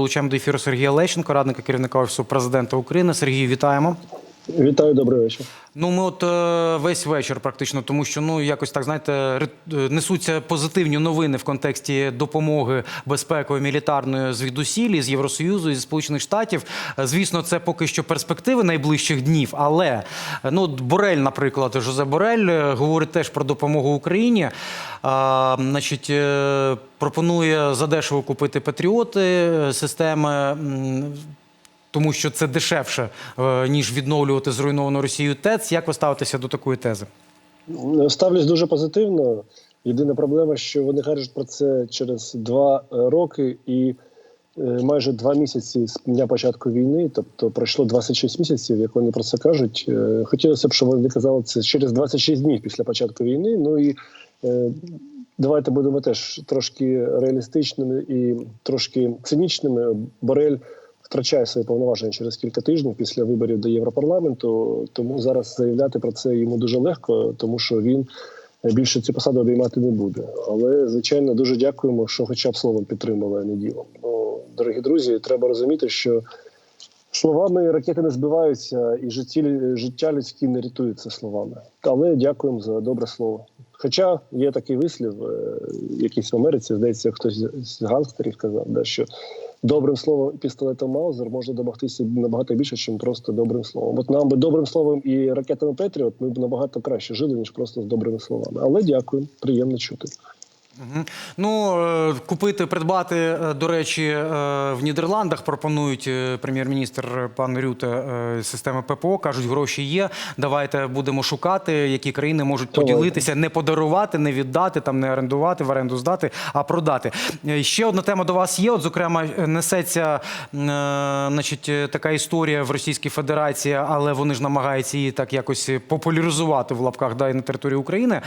Долучаємо до ефіру Сергія Лещенко, радника керівника офісу президента України. Сергій, вітаємо. Вітаю, добрий вечір. Ну, ми от е, весь вечір практично, тому що ну якось так знаєте, е, несуться позитивні новини в контексті допомоги безпекової мілітарної звідусілі з Євросоюзу і зі Сполучених Штатів. Е, Звісно, це поки що перспективи найближчих днів. Але е, ну Борель, наприклад, Жозе Борель е, говорить теж про допомогу Україні. А, значить, е, пропонує задешево купити патріоти, е, системи. Тому що це дешевше, е, ніж відновлювати зруйновану Росією ТЕЦ. Як ви ставитеся до такої тези? Ставлюсь дуже позитивно. Єдина проблема, що вони кажуть про це через два е, роки і е, майже два місяці з дня початку війни, тобто пройшло 26 місяців, як вони про це кажуть. Хотілося б, щоб вони казали це через 26 днів після початку війни. Ну і давайте будемо теж трошки реалістичними і трошки цинічними. Борель втрачає свої повноваження через кілька тижнів після виборів до Європарламенту. Тому зараз заявляти про це йому дуже легко, тому що він більше цю посаду обіймати не буде. Але звичайно дуже дякуємо, що хоча б словом підтримали, а. Ну, дорогі друзі, треба розуміти, що словами ракети не збиваються, і життя, життя людське не рятується словами. Але дякуємо за добре слово. Хоча є такий вислів, е, якийсь в Америці, здається, хтось з гангстерів казав, да, що добрим словом і пістолетом Маузер можна домогтися набагато більше, ніж просто добрим словом. От нам би добрим словом і ракетами Петріот ми б набагато краще жили, ніж просто з добрими словами. Але дякую, приємно чути. Ну, е, купити, придбати, е, до речі, е, в Нідерландах пропонують прем'єр-міністр пан Рюте системи ППО. кажуть, гроші є. Давайте будемо шукати, які країни можуть поділитися, не подарувати, не віддати, там не орендувати, в оренду здати, а продати. Ще одна тема до вас є. От, зокрема, несеться значить, така історія в Російській Федерації, але вони ж намагаються її так якось популяризувати в лапках да, і на території України.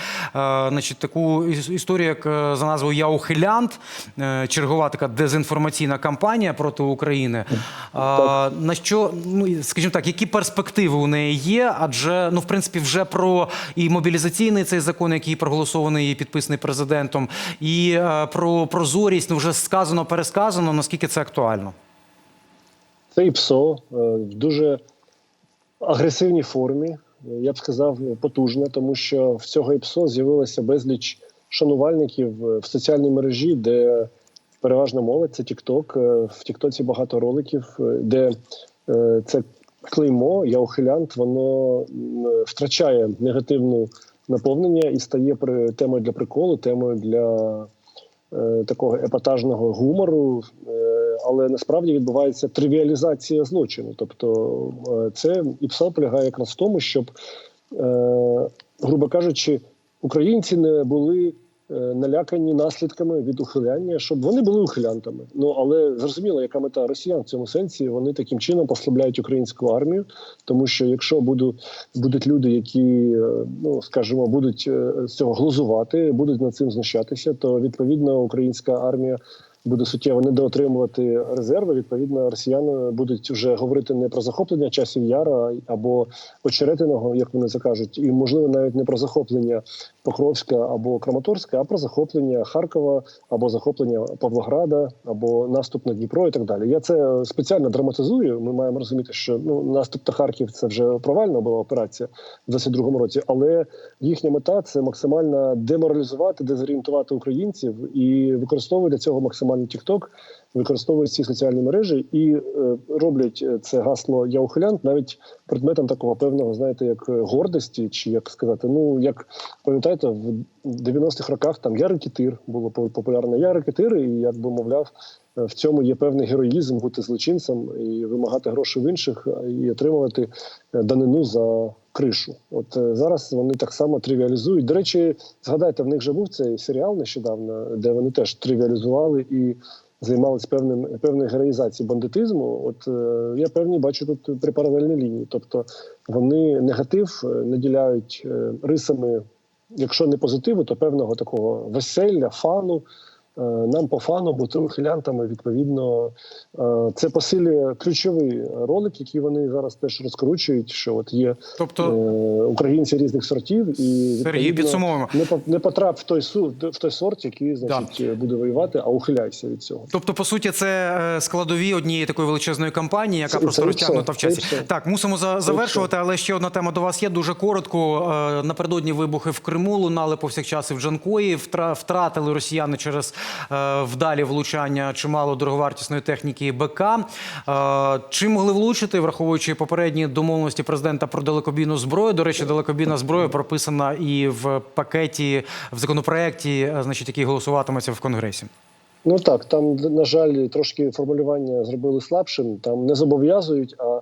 Значить, таку історію, як за назвою Я ухилянт, е, чергова така дезінформаційна кампанія проти України. А, на що, ну скажімо так, які перспективи у неї є? Адже ну, в принципі, вже про і мобілізаційний цей закон, який проголосований і підписаний президентом, і е, про прозорість ну вже сказано, пересказано. Наскільки це актуально? Це ІПСО е, в дуже агресивній формі. е, Я б сказав, потужна, тому що в цього ІПСО з'явилося безліч шанувальників е, в соціальній мережі, де переважна молодь це TikTok. Е, В Тіктоці багато роликів, е, де це клеймо, я ухилянт, воно втрачає негативну наповнення і стає темою для приколу, темою для такого епатажного гумору, але насправді відбувається тривіалізація злочину. Тобто, це ІПСО полягає якраз в тому, щоб, грубо кажучи, українці не були. Е, Налякані наслідками від ухиляння, щоб вони були ухилянтами. Ну але зрозуміло, яка мета росіян в цьому сенсі. Вони таким чином послабляють українську армію, тому що якщо будуть будуть люди, які е, ну скажімо, будуть е, з цього глузувати, будуть над цим знущатися, то відповідно українська армія буде суттєво недоотримувати резерви. Відповідно, росіяни будуть вже говорити не про захоплення часів яра або очеретиного, як вони це кажуть, і можливо навіть не про захоплення Покровська або Краматорська, а про захоплення Харкова або захоплення Павлограда, або наступ на Дніпро і так далі. Я це спеціально драматизую. Ми маємо розуміти, що ну наступ на Харків це вже провальна була операція в 22-му році, але їхня мета це максимально деморалізувати, дезорієнтувати українців і використовують для цього максимально TikTok, використовують ці соціальні мережі і е, роблять це гасло Я ухилянт навіть предметом такого певного, знаєте, як е, гордості, чи як сказати, ну як пам'ятаєте, в 90-х роках там я рекетир було по- популярне. Я рекетир, і як би мовляв, е, в цьому є певний героїзм бути злочинцем і вимагати грошей в інших і отримувати е, данину за кришу. От е, зараз вони так само тривіалізують. До речі, згадайте, в них же був цей серіал нещодавно, де вони теж тривіалізували і займалися певним певною героїзацією бандитизму. От е, я певні бачу тут при паралельній лінії. Тобто вони негатив е, наділяють е, рисами, якщо не позитиву, то певного такого веселля, фану. Е, нам по фану бути ухилянтами. Відповідно, е, це посилює ключовий ролик, який вони зараз теж розкручують. Що от є Тобто- е, українці різних сортів, і Сергій, підсумовуємо. не по- не потрап в той су в той сорт, який значить буде воювати, а ухиляйся від цього. Тобто, по суті, це складові однієї такої величезної кампанії, яка Це- просто це розтягнута в це часі. все. Так, мусимо за- завершувати, але ще одна тема до вас є дуже коротко. Напередодні вибухи в Криму лунали повсякчас і в Джанкої. Втра- Втратили росіяни через вдалі влучання чимало дороговартісної техніки БК. Е, Чим могли влучити, враховуючи попередні домовленості президента про далекобійну зброю? До речі, далекобійна зброя прописана і в пакеті в законопроекті, е, значить, який голосуватиметься в Конгресі. Ну так, там, на жаль, трошки формулювання зробили слабшим. Там не зобов'язують, а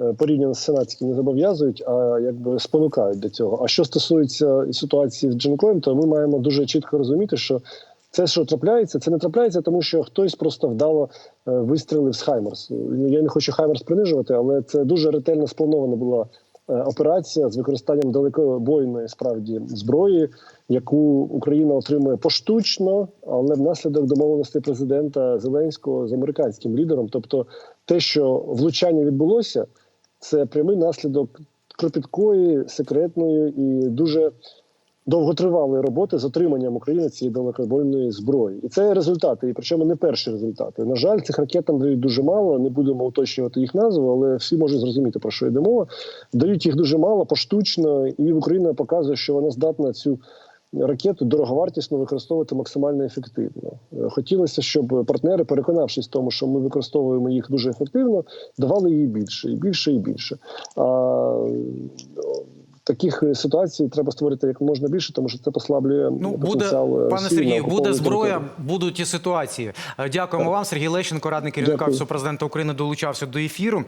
е, порівняно з сенатським не зобов'язують, а якби спонукають до цього. А що стосується ситуації з Джинкоєм, то ми маємо дуже чітко розуміти, що це, що трапляється, це не трапляється, тому що хтось просто вдало е, вистрілив з Хаймерс. Я не хочу Хаймерс принижувати, але це дуже ретельно спланована була е, операція з використанням далекобойної справді зброї, яку Україна отримує поштучно, але внаслідок домовленості президента Зеленського з американським лідером. Тобто, те, що влучання відбулося, це прямий наслідок кропіткої, секретної і дуже довготривалої роботи з отриманням України цієї далекобойної зброї, і це результати, і причому не перші результати. На жаль, цих ракет там дають дуже мало. Не будемо уточнювати їх назву, але всі можуть зрозуміти про що йде мова. Дають їх дуже мало, поштучно, і Україна показує, що вона здатна цю. Ракету дороговартісно використовувати максимально ефективно. Е, Хотілося, щоб партнери, переконавшись в тому, що ми використовуємо їх дуже ефективно, давали їй більше і більше і більше. А таких ситуацій треба створити як можна більше, тому що це послаблює Ну, буде, потенціал е, пане Сергію, буде зброя, території. будуть і ситуації. Дякуємо Дякуємо вам. Сергій Лещенко, радник керівника Дякую. Президента України, долучався до ефіру.